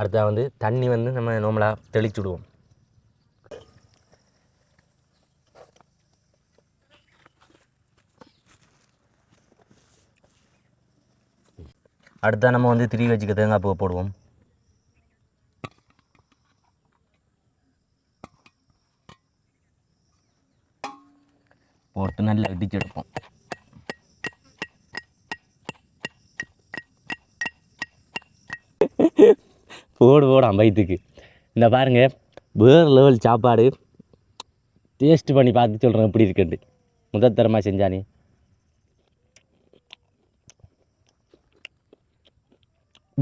அடுத்தா வந்து தண்ணி வந்து நம்ம நார்மலாக தெளிச்சு விடுவோம். அடுத்தா நம்ம வந்து திரி வச்சுக்க தேங்காய் பூவை போடுவோம். போட்டு நல்லா இடிச்செடுப்போம் போடு போடாம் வயிற்றுக்கு இந்த பாருங்கள் வேறு லெவல் சாப்பாடு. டேஸ்ட் பண்ணி பார்த்து சொல்கிறேன் எப்படி இருக்குன்ட்டு. முதத்தரமாக செஞ்சானே.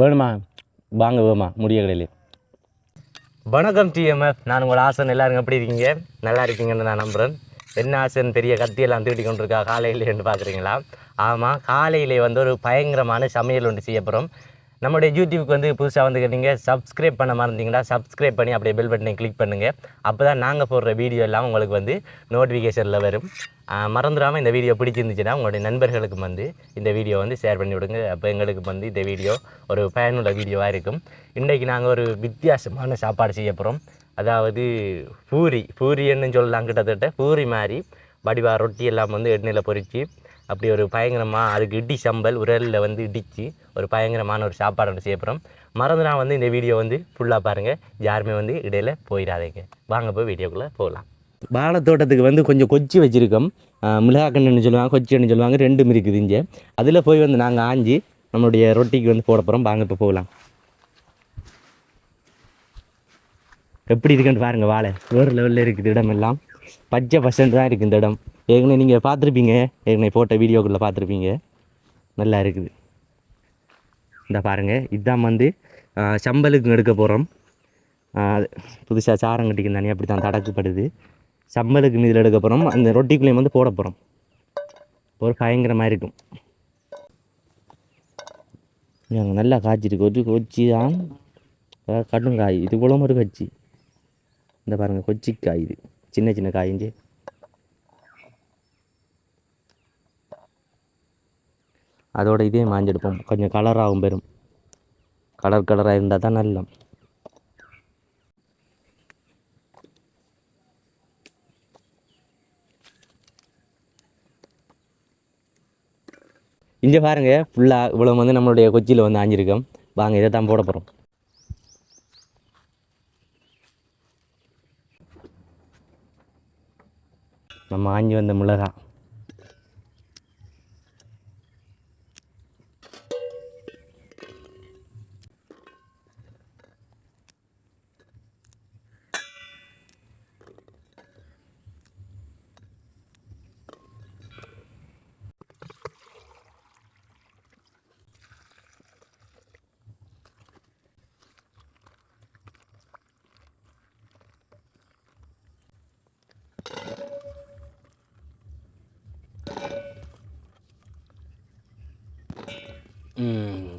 வேணுமா? வாங்க வேமா முடிய கடையில். வணக்கம் டிஎம்எஃப் நான் உங்கள் ஆசன் எல்லோரும் எப்படி இருக்கீங்க? நல்லா இருக்கீங்கன்னு நான் நம்புகிறேன் என்ன ஆசன் பெரிய கத்தியெல்லாம் தூட்டி கொண்டிருக்கா காலையில் என்று பார்க்குறீங்களா? ஆமாம் காலையிலே வந்து ஒரு பயங்கரமான சமையல் ஒன்று செய்ய போகிறோம் நம்மளுடைய யூடியூப்க்கு வந்து புதுசாக வந்து நீங்கள் சப்ஸ்கிரைப் பண்ண மறந்தீங்கன்னா சப்ஸ்கிரைப் பண்ணி அப்படியே பெல் பட்டனை கிளிக் பண்ணுங்கள் அப்போ தான் நாங்கள் போடுற வீடியோ எல்லாம் உங்களுக்கு வந்து நோட்டிஃபிகேஷனில் வரும். மறந்துடாமல் இந்த வீடியோ பிடிச்சிருந்துச்சுன்னா உங்களுடைய நண்பர்களுக்கும் வந்து இந்த வீடியோ வந்து ஷேர் பண்ணி விடுங்க. அப்போ எங்களுக்கு வந்து இந்த வீடியோ ஒரு பயனுள்ள வீடியோவாக இருக்கும். இன்றைக்கு நாங்கள் ஒரு வித்தியாசமான சாப்பாடு செய்ய போகிறோம் அதாவது பூரி பூரின்னு சொல்லலாம் கிட்டத்தட்ட. பூரி மாதிரி வடிவா ரொட்டி எல்லாம் வந்து எண்ணெயில் பொறிச்சு அப்படி ஒரு பயங்கரமாக அதுக்கு இடி சம்பல் உரலில் வந்து இடித்து ஒரு பயங்கரமான ஒரு சாப்பாடு ஒன்று செய்யப்புறம் மறந்து மறந்துனா வந்து இந்த வீடியோ வந்து ஃபுல்லாக பாருங்கள் யாருமே வந்து இடையில் போயிடாதீங்க. வாங்க போய் வீடியோக்குள்ளே போகலாம். வாழைத்தோட்டத்துக்கு வந்து கொஞ்சம் கொச்சி வச்சுருக்கோம். மிளகாக்கண்ணுன்னு சொல்லுவாங்க கொச்சின்னு சொல்லுவாங்க ரெண்டும் இருக்குது இங்கே. அதில் போய் வந்து நாங்கள் ஆஞ்சி நம்மளுடைய ரொட்டிக்கு வந்து போட போகிறோம் வாங்க இப்போ போகலாம். எப்படி இருக்குன்னு பாருங்கள் வாழை. வேறு லெவலில் இருக்குது இடம் எல்லாம். பச்சை பர்சன்ட் தான் இருக்குது இந்த இடம். ஏற்கனவே நீங்கள் பார்த்துருப்பீங்க. ஏற்கனவே போட்ட வீடியோக்குள்ளே பார்த்துருப்பீங்க. நல்லா இருக்குது. இந்த பாருங்கள் இதுதான் வந்து சம்பலுக்கு எடுக்க போகிறோம் புதுசாக சாரம் கட்டிக்கு அப்படி தான் தடக்குப்படுது. சம்பலுக்கு இதில் எடுக்க போகிறோம் அந்த ரொட்டிக்குள்ளேயும் வந்து போட போகிறோம் ஒரு பயங்கரமாக இருக்கும். நல்லா காய்ச்சிருக்கு. ஒரு கொச்சி தான் கடும் காய் இது போல ஒரு கச்சி. இந்த பாருங்க கொச்சிக்காய் இது. சின்ன சின்ன காய்ஞ்சு அதோட இதே மாஞ்செடுப்போம். கொஞ்சம் கலராகவும் பெறும் கலர் கலராக இருந்தால் தான் நல்லா இங்கே பாருங்க ஃபுல்லாக இவ்வளோ வந்து நம்மளுடைய கொச்சியில் வந்து ஆஞ்சிருக்கோம். வாங்க இதை தான் போட போகிறோம் நம்ம ஆஞ்சி வந்த மிளகா.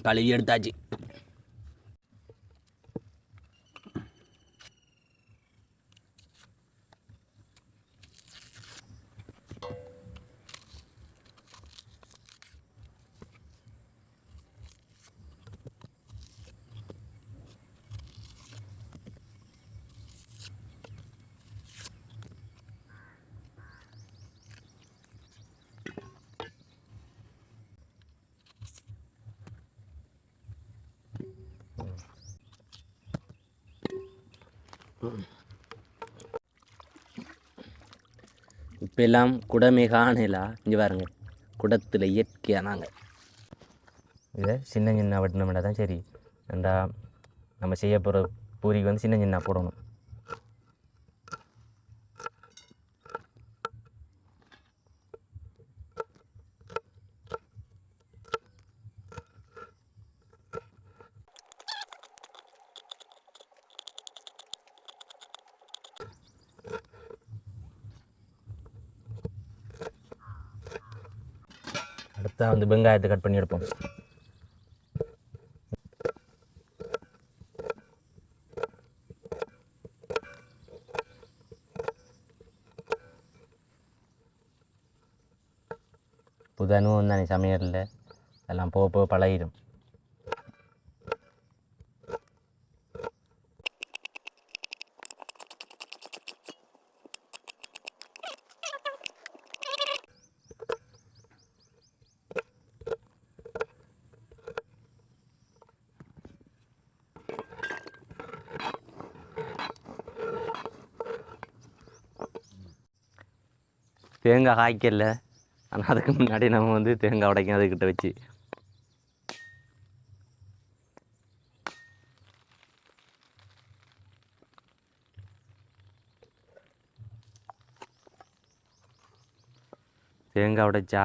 கழுவி எடுத்தாச்சு இப்போ எல்லாம் குடமே காணலா இங்கே பாருங்க குடத்தில் இயற்கையாக நாங்கள் இதை சின்ன சின்ன வட்டினோம்னா தான் சரி. அந்த நம்ம செய்ய போகிற பூரிக்கு வந்து சின்ன சின்ன போடணும். அடுத்தா வந்து வெங்காயத்தை கட் பண்ணி எடுப்போம். புது அனுபவம் தானே சமையலில். அதெல்லாம் போக போக பழகிடும். தேங்காய் காய்க்கல ஆனால் அதுக்கு முன்னாடி நம்ம வந்து தேங்காய் உடைக்கும் அதுக்கிட்ட வச்சு. தேங்காய் உடைச்சா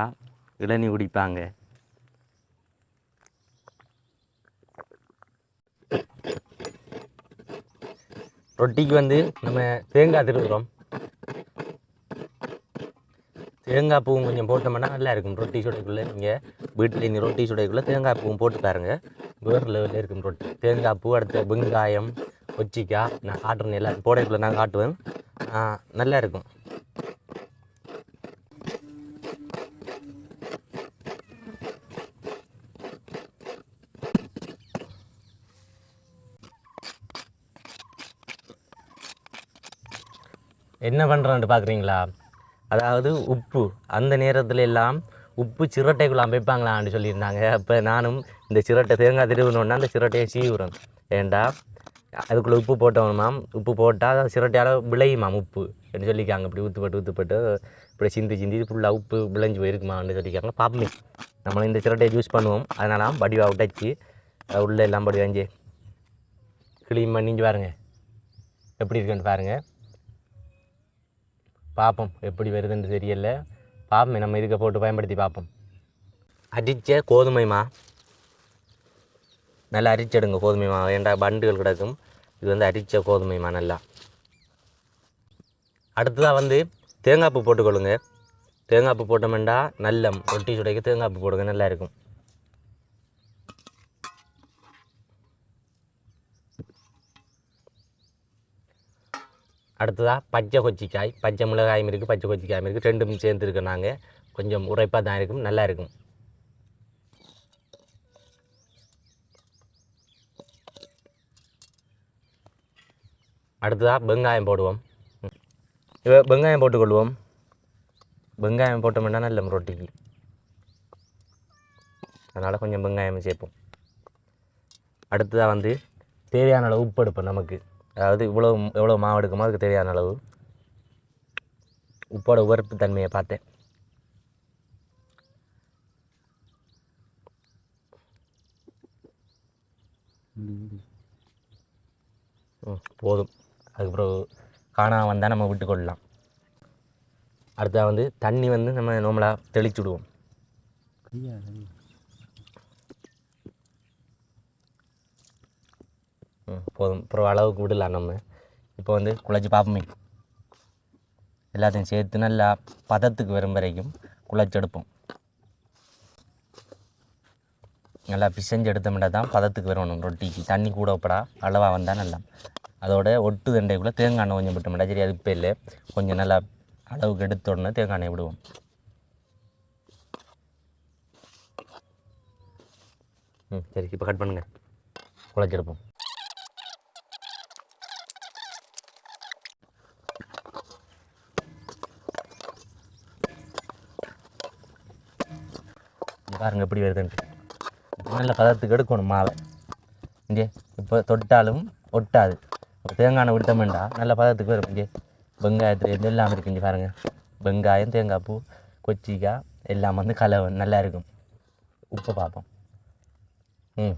இளநி குடிப்பாங்க. ரொட்டிக்கு வந்து நம்ம தேங்காய் திருவுறோம். தேங்காய் பூவும் கொஞ்சம் போட்டோம்னா நல்லா இருக்கும் ரொட்டி சுடைக்குள்ளே நீங்கள் வீட்டில் நீ ரொட்டி சுடைக்குள்ளே தேங்காய் பூவும் போட்டு பாருங்க. வேறு லெவலில் இருக்கும் ரொட்டி. தேங்காய் பூ அடுத்து வெங்காயம் கொச்சிக்காய் நான் காட்டுறேன் எல்லாம் போடைக்குள்ளே நான் காட்டுவேன். நல்லா இருக்கும் என்ன பண்ணுறான்ட்டு பார்க்குறீங்களா அதாவது உப்பு. அந்த நேரத்துல எல்லாம் உப்பு சிரட்டைக்குள்ள வைப்பாங்களான்னு சொல்லியிருந்தாங்க. அப்போ நானும் இந்த சிரட்டை தேங்காய் திருவினோன்னா அந்த சிரட்டையை சீவுறேன். ஏண்டா? அதுக்குள்ளே உப்பு போட்டோமாம் உப்பு போட்டால் சிரட்டையால் விளையுமாம் உப்பு அப்படின்னு சொல்லிக்காங்க இப்படி ஊற்றுப்பட்டு ஊற்றுப்பட்டு இப்படி சிந்தி சிந்தி ஃபுல்லாக உப்பு விளைஞ்சு போயிருக்குமான்னு சொல்லிக்காங்க பாப்பமே. நம்மளும் இந்த சிரட்டையை யூஸ் பண்ணுவோம். அதனால வடிவாக உடைச்சி உள்ளே எல்லாம் படி வாங்கி க்ளீன் பண்ணி பாருங்கள் எப்படி இருக்குன்னு பாருங்கள் பார்ப்போம் எப்படி வருதுன்னு தெரியல. பார்ப்போம் நம்ம இதுக்கு போட்டு பயன்படுத்தி பார்ப்போம் அரிச்ச கோதுமைமா நல்லா அரிச்செடுங்க கோதுமைமா ஏண்டா பண்டுகள் கிடக்கும். இது வந்து அரிச்ச கோதுமைமா நல்லா. அடுத்ததாக வந்து தேங்காய் பூ போட்டுக்கொள்ளுங்க. தேங்காய்ப்பு பூ போட்டோம்னா நல்லம். ரொட்டி சுடைக்கு தேங்காய்ப்பு போடுங்க நல்லா இருக்கும். அடுத்ததாக பச்சை கொச்சிக்காய் பச்சை மிளகாயும் இருக்குது பச்சை கொச்சிக்காயும் இருக்குது ரெண்டும் சேர்ந்து நாங்கள் கொஞ்சம் உரைப்பாக தான் இருக்கும் நல்லா இருக்கும். அடுத்ததாக வெங்காயம் போடுவோம். இப்போ வெங்காயம் போட்டுக்கொள்வோம். வெங்காயம் போட்டோம்னா நல்ல ரொட்டிக்கு அதனால் கொஞ்சம் வெங்காயம் சேர்ப்போம். அடுத்ததாக வந்து தேவையான அளவு உப்பு எடுப்போம் நமக்கு. அதாவது இவ்வளோ எவ்வளோ மாவு எடுக்குமோ அதுக்கு தேவையான அளவு. உப்போட உவர்ப்பு தன்மையை பார்த்தேன். ம் போதும். அதுக்கப்புறம் காணாமல் வந்தால் நம்ம விட்டுக்கொள்ளலாம் அடுத்தது வந்து தண்ணி வந்து நம்ம நார்மலாக தெளிச்சு விடுவோம் ம் போதும். அப்புறம் அளவுக்கு விடலாம் நம்ம. இப்போ வந்து குழச்சி பார்ப்போமே எல்லாத்தையும் சேர்த்து நல்லா பதத்துக்கு வரும் வரைக்கும் குழச்சி எடுப்போம். நல்லா பிசைஞ்சு எடுத்தோம்னா தான் பதத்துக்கு வரணும் ரொட்டிக்கு. தண்ணி கூட வைப்படா அளவாக வந்தால் நல்லா. அதோட ஒட்டு தண்டைக்குள்ளே தேங்காய் எண்ணெய் கொஞ்சம் விட்டோம்டா சரி அது இப்போ இல்லை. கொஞ்சம் நல்லா அளவுக்கு எடுத்த உடனே தேங்காய் எண்ணெய் விடுவோம். ம் சரி இப்போ கட் பண்ணுங்கள் குழச்செடுப்போம் பாருங்க எப்படி வருதுன்ட்டு. நல்ல பதத்துக்கு எடுக்கணும் மாவை. இங்கே இப்போ தொட்டாலும் ஒட்டாது. தேங்காய் விட்டோம்டா நல்ல பதத்துக்கு வரும். இங்கே வெங்காயத்தில் இருந்து எல்லாம் இருக்கு இங்கே பாருங்க. வெங்காயம் தேங்காய் பூ கொச்சிக்காய் எல்லாம் வந்து கலவை நல்லா இருக்கும். உப்பு பார்ப்போம். ம்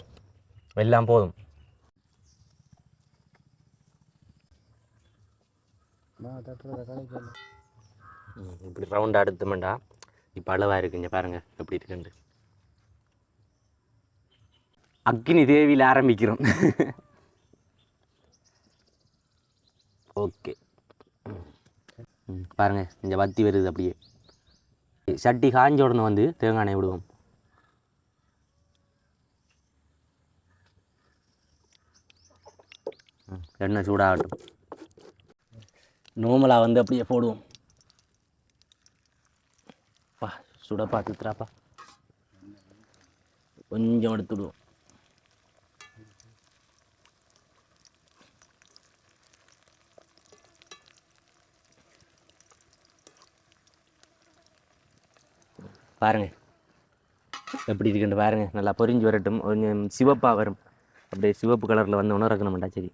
எல்லாம் போதும். ம், இப்படி ரவுண்டாக எடுத்தோம்டா இப்போ அளவாக இருக்கு இங்கே பாருங்க எப்படி இருக்குன்ட்டு. அக்னி தேவியில் ஆரம்பிக்கிறோம். ஓகே. பாருங்கள் பாருங்க இந்த வத்தி வருது அப்படியே. சட்டி காஞ்ச உடனே வந்து தேங்காய் எண்ணெய் விடுவோம். ம், எண்ணெய் சூடாகட்டும். நோமலாக வந்து அப்படியே போடுவோம். பா சுட பார்த்துத்துறாப்பா கொஞ்சம் எடுத்துடுவோம். பாருங்க. எப்படி இருக்குன்னு பாருங்க. நல்லா பொரிஞ்சு வரட்டும். கொஞ்சம் சிவப்பாக வரும். அப்படியே சிவப்பு கலரில் வந்த உணவு இருக்கணும்டா சரி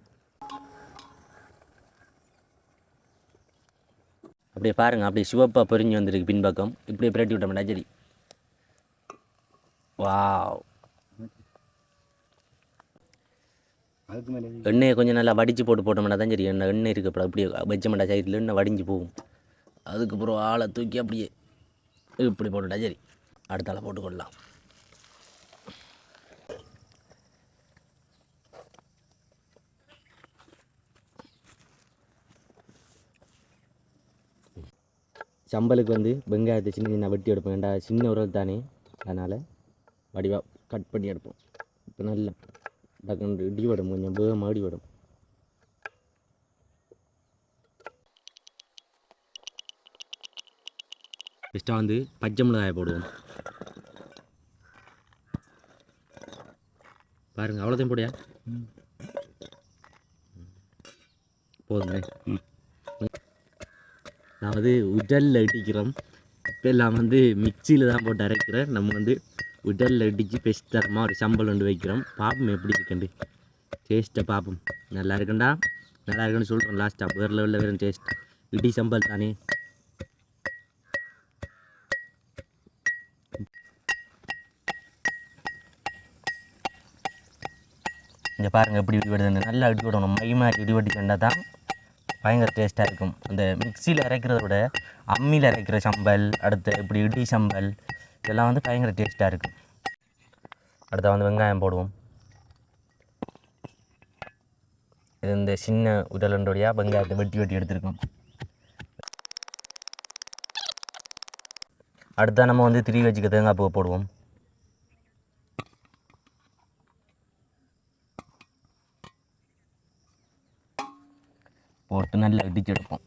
அப்படியே பாருங்கள் அப்படியே சிவப்பாக பொரிஞ்சு வந்திருக்கு பின்பக்கம். இப்படியே பிரட்டி விட்டோம்டா சரி வா எண்ணெயை கொஞ்சம் நல்லா வடித்து போட்டு போட்டோம்னா தான் சரி எண்ணெய் எண்ணெய் இருக்கு அப்படியே வச்சமாட்டா சைடில் எண்ணெய் வடிஞ்சு போகும். அதுக்கப்புறம் ஆளை தூக்கி அப்படியே இப்படி போட்டுட்டா சரி. அடுத்தால போட்டுக்கொள்ளலாம் சம்பலுக்கு வந்து வெங்காயத்தை சின்ன சின்ன வெட்டி எடுப்போம். ஏன்டா சின்ன உரல் தானே. அதனால் வடிவாக கட் பண்ணி எடுப்போம். இப்போ நல்லா டக்குன்னு இடி விடும் கொஞ்சம் வேகமாக இடி விடும் பெஸ்ட்டாக வந்து பச்சை மிளகாயை போடுவோம். பாருங்க அவ்வளோதான் போடியா? போதுங்களே நான் வந்து உடலில் இடிக்கிறோம். இப்போ எல்லாம் வந்து மிக்சியில் தான் போட்டு அரைக்கிறேன். நம்ம வந்து உடலில் அடித்து பெஸ்ட் தரமாக ஒரு சம்பல் ஒன்று வைக்கிறோம். பாப்போம் எப்படி இருக்குண்டு டேஸ்ட்டை பார்ப்போம் நல்லா இருக்குண்டா? நல்லா இருக்குன்னு சொல்கிறோம் லாஸ்ட்டாக வேறு லெவலில் வேறு டேஸ்ட் இடி சம்பல் தானே. இந்த பாருங்கள் எப்படி இடிவெடுதுன்னு நல்லா இடி விடணும். மைமாக இடி வெட்டி கண்டா தான் பயங்கர டேஸ்ட்டாக இருக்கும். அந்த மிக்சியில் அரைக்கிறத விட அம்மியில் அரைக்கிற சம்பல் அடுத்து இப்படி இடி சம்பல் இதெல்லாம் வந்து பயங்கர டேஸ்ட்டாக இருக்கும். அடுத்து வந்து வெங்காயம் போடுவோம். இது இந்த சின்ன உடலண்டோடையாக வெங்காயத்தை வெட்டி வெட்டி எடுத்துருக்கோம். அடுத்தா நம்ம வந்து திரி வச்சுக்க தேங்காய் பூ போடுவோம். போட்டு நல்லா இடிச்சு எடுப்போம்.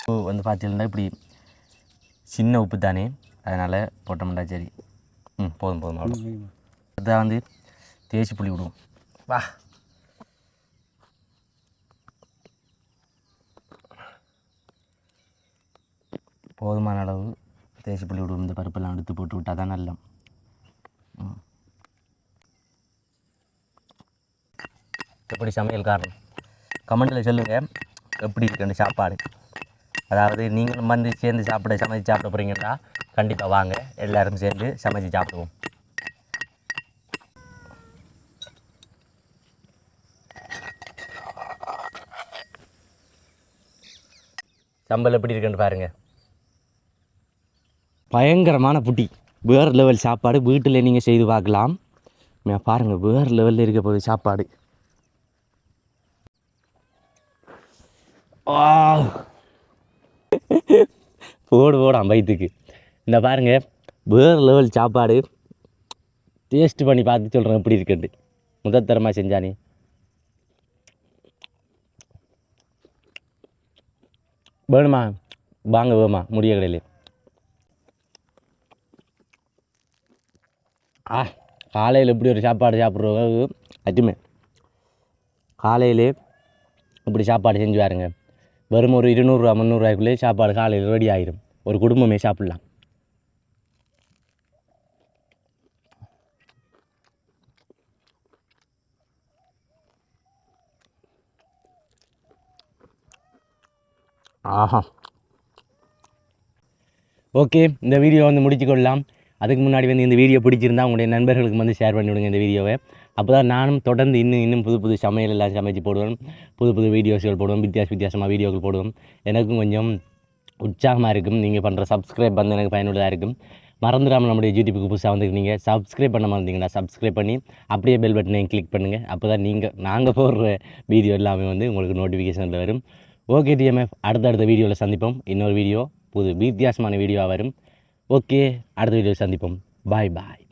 உப்பு வந்து பார்த்தீங்கன்னா இப்படி சின்ன உப்பு தானே அதனால் போட்டோம்டா சரி. ம் போதும் போதும் அவ்வளோ அதான் வந்து தேய்ச்சி புளி விடுவோம். வா. போதுமான அளவு தேய்ச்சி புளி விடுவோம் இந்த பருப்பெல்லாம் எடுத்து போட்டு விட்டால் தான் நல்லா ம். எப்படி சமையல் காரணம் கமெண்ட்டில் சொல்லுங்கள் எப்படி இருக்குன்னு சாப்பாடு? அதாவது நீங்களும் வந்து சேர்ந்து சாப்பிட சமைச்சு சாப்பிட போகிறீங்கன்னா கண்டிப்பாக வாங்க. எல்லாரும் சேர்ந்து சமைச்சு சாப்பிடுவோம். சம்பல் எப்படி இருக்குன்னு பாருங்கள் பயங்கரமான புட்டி. வேறு லெவல் சாப்பாடு வீட்டில் நீங்கள் செய்து பார்க்கலாம். பாருங்கள் வேறு லெவலில் இருக்க போகுது சாப்பாடு. போடு போடாம் வயிற்றுக்கு இந்த பாருங்கள் வேறு லெவல் சாப்பாடு. டேஸ்ட் பண்ணி பார்த்து சொல்கிறேன் எப்படி இருக்குன்ட்டு. முதத்தரமாக செஞ்சானே. வேணுமா? வாங்க வேமா முடிய கடையில் ஆ காலையில் இப்படி ஒரு சாப்பாடு சாப்பிட்றவங்க அச்சுமே காலையிலே இப்படி சாப்பாடு செஞ்சு பாருங்க. வெறும் ஒரு இருநூறுவா முந்நூறுவாய்க்குள்ளே சாப்பாடு காலையில் ரெடி ஆயிரும். ஒரு குடும்பமே சாப்பிட்லாம். ஆஹா. ஓகே இந்த வீடியோ வந்து முடிச்சுக்கொள்ளலாம் அதுக்கு முன்னாடி வந்து இந்த வீடியோ பிடிச்சிருந்தா உங்களுடைய நண்பர்களுக்கு வந்து ஷேர் பண்ணி விடுங்க இந்த வீடியோவை. அப்போ தான் நானும் தொடர்ந்து இன்னும் இன்னும் புது புது சமையல் எல்லாம் சமைச்சு போடுவேன். புது புது வீடியோஸ்கள் போடுவோம் வித்தியாச வித்தியாசமாக வீடியோக்கள் போடுவோம் எனக்கும் கொஞ்சம் உற்சாகமாக இருக்கும். நீங்கள் பண்ணுற சப்ஸ்கிரைப் வந்து எனக்கு பயனுள்ளதாக இருக்கும். மறந்துடாமல் நம்முடைய யூடியூப்புக்கு புதுசாக வந்துருக்கீங்க. சப்ஸ்கிரைப் பண்ண மறந்தீங்கன்னா சப்ஸ்கிரைப் பண்ணி அப்படியே பெல் பட்டனையும் கிளிக் பண்ணுங்கள் அப்போ தான் நீங்கள் நாங்கள் போடுற வீடியோ எல்லாமே வந்து உங்களுக்கு நோட்டிஃபிகேஷனில் வரும். ஓகே டிஎம்எஃப் அடுத்தடுத்த வீடியோவில் சந்திப்போம். இன்னொரு வீடியோ புது வித்தியாசமான வீடியோவாக வரும். ஓகே அடுத்த வீடியோ சந்திப்போம். பாய் பாய்